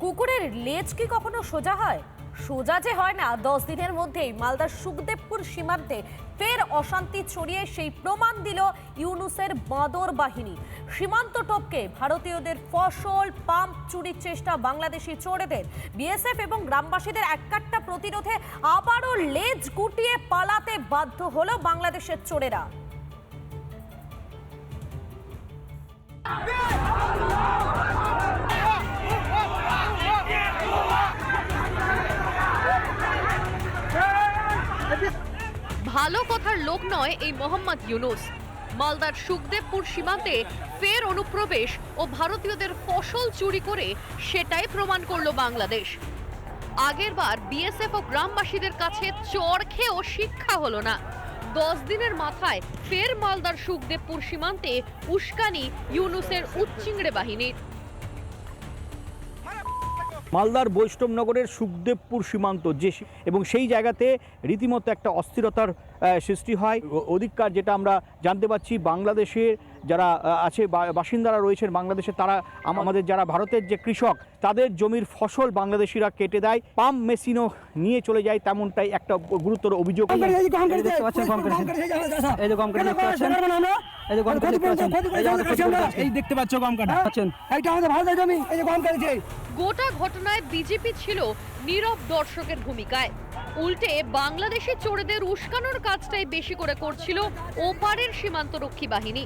কুকুরের লেজ কি কখনো সোজা হয়? সোজা যে হয় না, দশ দিনের মধ্যেই মালদার সুখদেবপুর সীমান্তে ফের অশান্তি ছড়িয়ে সেই প্রমাণ দিল ইউনুসের বাঁদর বাহিনী। সীমান্ত টপকে ভারতীয়দের ফসল, পাম্প চুরির চেষ্টা বাংলাদেশি চোরেদের। বিএসএফ এবং গ্রামবাসীদের এককাট্টা প্রতিরোধে আবারও লেজ গুটিয়ে পালাতে বাধ্য হলো বাংলাদেশের চোরেরা। ভালো কথার লোক নয় এই মোহাম্মদ ইউনুস। মালদার সুখদেবপুর সীমান্তে ফের অনুপ্রবেশ ও ভারতীয়দের ফসল চুরি করে সেটাই প্রমাণ করল বাংলাদেশ। আগেরবার বিএসএফ ও গ্রামবাসীদের কাছে চর খেয়েও শিক্ষা হলো না। দশ দিনের মাথায় ফের মালদার সুখদেবপুর সীমান্তে উস্কানি ইউনুসের উচ্চিংড়ে বাহিনীর। মালদার বৈষ্ণবনগরের সুখদেবপুর সীমান্ত যে এবং সেই জায়গাতে রীতিমতো একটা অস্থিরতার সৃষ্টি হয়। ওদিককার যেটা আমরা জানতে পাচ্ছি বাংলাদেশের যারা আছে বাসিন্দারা রয়েছেন বাংলাদেশে তারা আমাদের যারা ভারতের যে কৃষক তাদের জমির ফসল বাংলাদেশিরা কেটে দেয় পাম্প মেশিনও নিয়ে চলে যায় তেমনটাই একটা গুরুতর অভিযোগ। এই যে দেখতে পাচ্ছেন কম করেছে এই যে কম করে দেখতে পাচ্ছেন এই যে কম করে দেখতে পাচ্ছেন এই যে আমাদের ক্ষতি করে যাচ্ছে। এই দেখতে পাচ্ছ গম কাটা। পাচ্ছেন? এইটা আমাদের ভারতের জমি এই যে গম কাটছে। গোটা ঘটনায় বিজেপি ছিল নীরব দর্শকের ভূমিকায়। উল্টে বাংলাদেশি চোরেদের উস্কানোর কাজটাই বেশি করে করছিল ওপারের সীমান্তরক্ষী বাহিনী।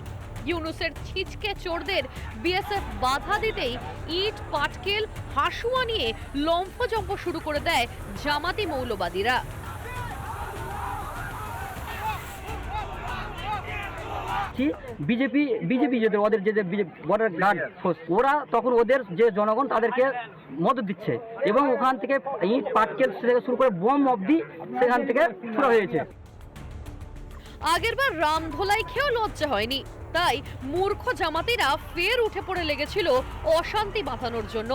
ইউনুসের ছিচকে চোরদের বিএসএফ বাধা দিতেই ইট পাটকেল হাসুয়া নিয়ে লম্ফজম্প শুরু করে দেয় জামাতি মৌলবাদীরা। কি বিজেপি বিজেপি যেদের ওদের যে বর্ডার গার্ড ফোর্স ওরা তখন ওদের যে জনগণ তাদেরকে মদত দিচ্ছে এবং ওখান থেকে ইট, পাটকেল থেকে শুরু করে বোম অবধি সেখান থেকে শুরু হয়েছে। আগেরবার রামধোলাই খেয়েও লজ্জা হয়নি। তাই মূর্খ জামাতিরা ফের উঠে পড়ে লেগেছিল অশান্তি বাঁধানোর জন্য।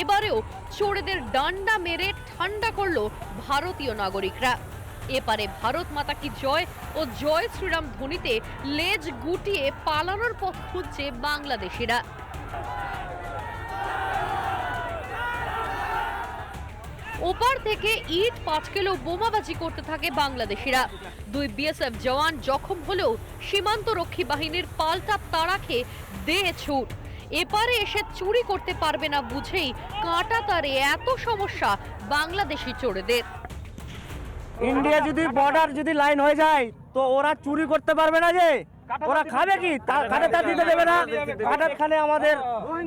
এবারেও চোরেদের ডান্ডা মেরে ঠান্ডা করল ভারতীয় নাগরিকরা। এপারে ভারত মাতা কি জয় ও জয় শ্রীরাম ধ্বনিতে লেজ গুটিয়ে পালানোর পথ খুঁজছে বাংলাদেশিরা। ওপার থেকে ইট পাঁচ কিলো বোমাবাজি করতে থাকে বাংলাদেশিরা। দুই বিএসএফ জওয়ান জখম হলেও সীমান্ত রক্ষী বাহিনীর পাল্টা তাড়া খেয়ে দেহ ছুট এপারে এসে চুরি করতে পারবে না বুঝেই কাঁটা তারে এত সমস্যা বাংলাদেশি চোরেদের। ইন্ডিয়া যদি বর্ডার যদি লাইন হয়ে যায় তো ওরা চুরি করতে পারবে না যে। ওরা খাবে কি? কাটা দিতে দেবে না। কাটার খানে আমাদের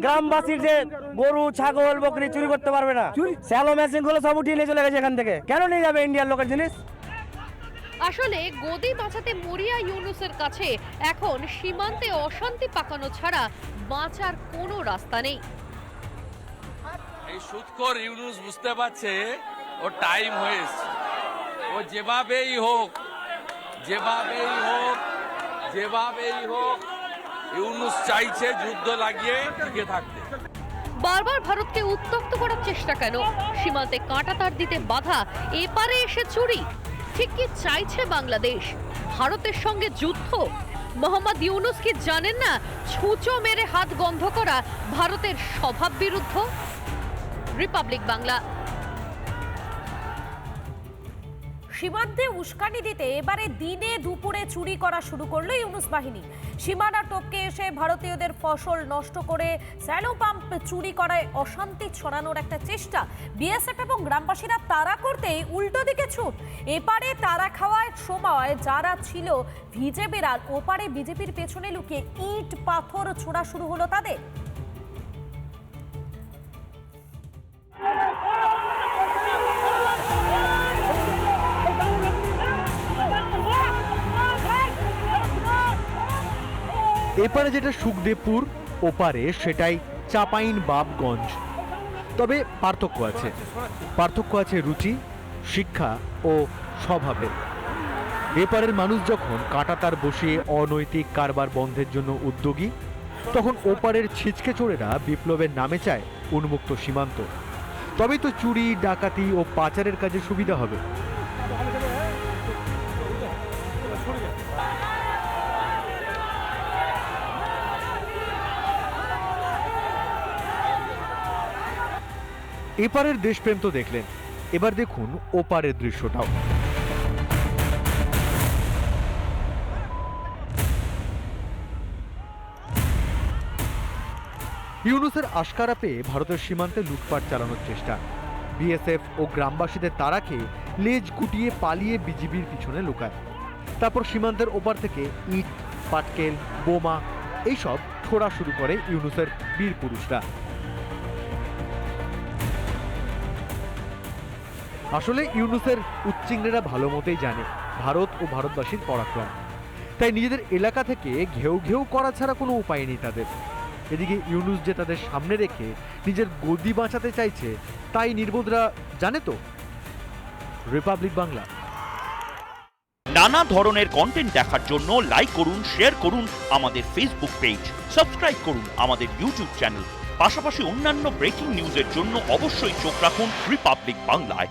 গ্রামবাসীর যে গরু ছাগল বকরি চুরি করতে পারবে না। স্যালো মেশিনগুলো সব উঠিয়ে নিয়ে চলে গেছে এখান থেকে। কেন নিয়ে যাবে ইন্ডিয়ার লোকের জিনিস? আসলে গদি বাঁচাতে মরিয়া ইউনুসের কাছে এখন সীমান্তে অশান্তি পাকানো ছাড়া বাঁচার কোনো রাস্তা নেই। এই সুৎখর ইউনুস বুঝতে পারছে ও টাইম হয়ে এসছে। ও যেভাবেই হোক যেভাবেই হোক যেভাবেই হোক, ইউনুস চাইছে যুদ্ধ লাগিয়ে টিকে থাকতে। বারবার ভারতকে উত্তক্ত করার চেষ্টা কেন? সীমান্তে কাঁটা তার দিতে বাধা, এপারে এসে চুরি। ঠিক কি চাইছে বাংলাদেশ? ভারতের সঙ্গে যুদ্ধ? মোহাম্মদ ইউনুস কি জানেন না? ছুঁচো মেরে হাত গন্ধ করা ভারতের স্বভাব বিরুদ্ধ রিপাবলিক বাংলা সীমান্তে উস্কানি দিতে এবারে দিনে দুপুরে চুরি করা শুরু করল ইউনুস বাহিনী। সীমানা টপকে এসে ভারতীয়দের ফসল নষ্ট করে স্যালো পাম্প চুরি করায় অশান্তি ছড়ানোর একটা চেষ্টা। বিএসএফ এবং গ্রামবাসীরা তারা করতেই উল্টো দিকে ছুট। এপারে তারা খাওয়ার সময় যারা ছিল ভিজে বেড়াল, ওপারে বিজেপির পেছনে লুকিয়ে ইট পাথর ছোড়া শুরু হলো তাদের। এপারে যেটা সুখদেবপুর, ওপারে সেটাই চাপাইন বাবগঞ্জ তবে পার্থক্য আছে। পার্থক্য আছে রুচি, শিক্ষা ও স্বভাবে এপারের মানুষ যখন কাঁটাতার বসিয়ে অনৈতিক কারবার বন্ধের জন্য উদ্যোগী, তখন ওপারের ছিচকে চোরেরা বিপ্লবের নামে চায় উন্মুক্ত সীমান্ত। তবেই তো চুরি, ডাকাতি ও পাচারের কাজে সুবিধা হবে। এপারের দেশপ্রেম তো দেখলেন। এবার দেখুন ওপারের দৃশ্যটাও। ইউনুসের আশকারা পেয়ে ভারতের সীমান্তে লুটপাট চালানোর চেষ্টা। বিএসএফ ও গ্রামবাসীদের তারাকে লেজ গুটিয়ে পালিয়ে বিজিবির পিছনে লুকায়। তারপর সীমান্তের ওপার থেকে ইট, পাটকেল, বোমা, এইসব ছোড়া শুরু করে ইউনুসের বীর পুরুষরা। আসলে ইউনুসের উচ্চিংড়েরা ভালো মতেই জানে ভারত ও ভারতবাসীর পরাক্রম। তাই নিজেদের এলাকা থেকে ঘেউ ঘেউ করা ছাড়া কোনো উপায় নেই তাদের। এদিকে ইউনুস যে তাদের সামনে রেখে নিজের গদি বাঁচাতে চাইছে, তাই নির্বোধরা জানে তো? রিপাবলিক বাংলা। নানা ধরনের কন্টেন্ট দেখার জন্য লাইক করুন শেয়ার করুন আমাদের ফেসবুক পেজ সাবস্ক্রাইব করুন আমাদের ইউটিউব চ্যানেল পাশাপাশি অন্যান্য ব্রেকিং নিউজের জন্য অবশ্যই চোখ রাখুন রিপাবলিক বাংলায়